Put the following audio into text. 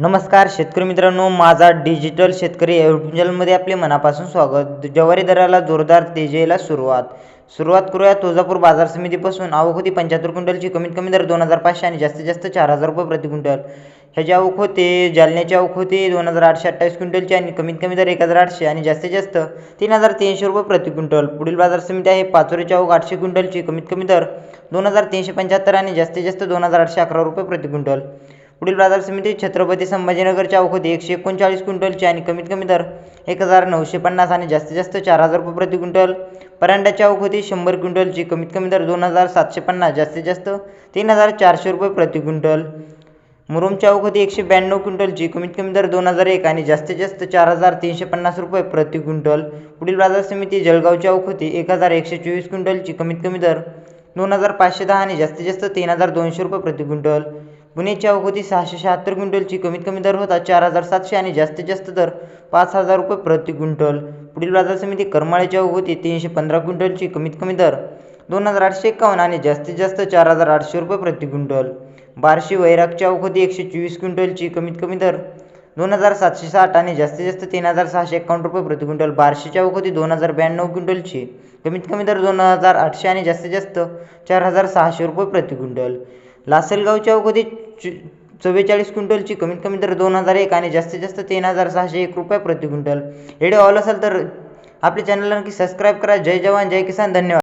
नमस्कार शेतकरी मित्रांनो माझा डिजिटल शेतकरी यूट्यूब चॅनलमध्ये आपले मनापासून स्वागत. ज्वारी दराला जोरदार तेजेला सुरुवात. सुरुवात करूया तुळजापूर बाजार समितीपासून. आवक होती पंच्याहत्तर क्विंटलची कमीत कमी दर दोन हजार पाचशे आणि जास्तीत जास्त चार हजार रुपये प्रति क्विंटल. ह्याची आवक होते जालन्याची आवक होते दोन हजार आठशे अठ्ठावीस क्विंटलची आणि कमीत कमी दर एक हजार आठशे आणि जास्तीत जास्त तीन हजार तीनशे रुपये प्रति क्विंटल. पुढील बाजार समिती आहे पाचोरीची आवक आठशे क्विंटलची कमीत कमी दर दोन हजार तीनशे पंच्याहत्तर आणि जास्तीत जास्त दोन हजार आठशे अकरा रुपये प्रति क्विंटल. पुढील बाजार समिती छत्रपती संभाजीनगरच्या आवक होती. एकशे एकोणचाळीस क्विंटलची आणि कमीत कमी दर एक हजार नऊशे पन्नास आणि जास्तीत जास्त चार हजार रुपये प्रति क्विंटल. परांड्याच्या आवक शंभर क्विंटलची कमीत कमी दर दोन हजार सातशे पन्नास जास्तीत जास्त तीन हजार चारशे रुपये प्रति क्विंटल. मुरुमच्या आवक होती एकशे ब्याण्णव क्विंटलची कमीत कमी दर दोन हजार एक आणि जास्तीत जास्त चार हजार तीनशे पन्नास रुपये प्रति क्विंटल. पुढील बाजार समिती जळगावची आवक एक हजार एकशे चोवीस क्विंटलची कमीत कमी दर दोन हजार पाचशे दहा आणि जास्तीत जास्त तीन हजार दोनशे रुपये प्रति क्विंटल. पुणेच्या आवक सहाशे शहात्तर क्विंटलची कमीत कमी दर होता चार हजार सातशे आणि जास्तीत जास्त दर पाच हजार रुपये प्रति क्विंटल पुढील बाजार समिती करमाळ्याच्या आवक तीनशे पंधरा क्विंटलची कमीत कमी दर दोन हजार आठशे एकावन्न आणि जास्तीत जास्त चार हजार आठशे रुपये प्रति क्विंटल बार्शी वैरागच्या आवक एकशे चोवीस क्विंटलची कमीत कमी दर दोन हजार सातशे साठ आणि जास्तीत जास्त तीन हजार सहाशे एकावन्न रुपये प्रति क्विंटल बारशेच्या आवक दोन हजार ब्याण्णव क्विंटलची कमीत कमी दर दोन हजार आठशे आणि जास्तीत जास्त चार हजार सहाशे रुपये प्रति क्विंटल लासलगावच्या आवक च चव्वेचाळीस क्विंटलची कमीत कमी दर दोन हजार एक आणि जास्तीत जास्त तीन हजार सहाशे एक रुपये प्रति क्विंटल. व्हिडिओ आवडला असेल तर आपल्या चॅनलला नक्की सबस्क्राईब करा. जय जवान जय किसान. धन्यवाद.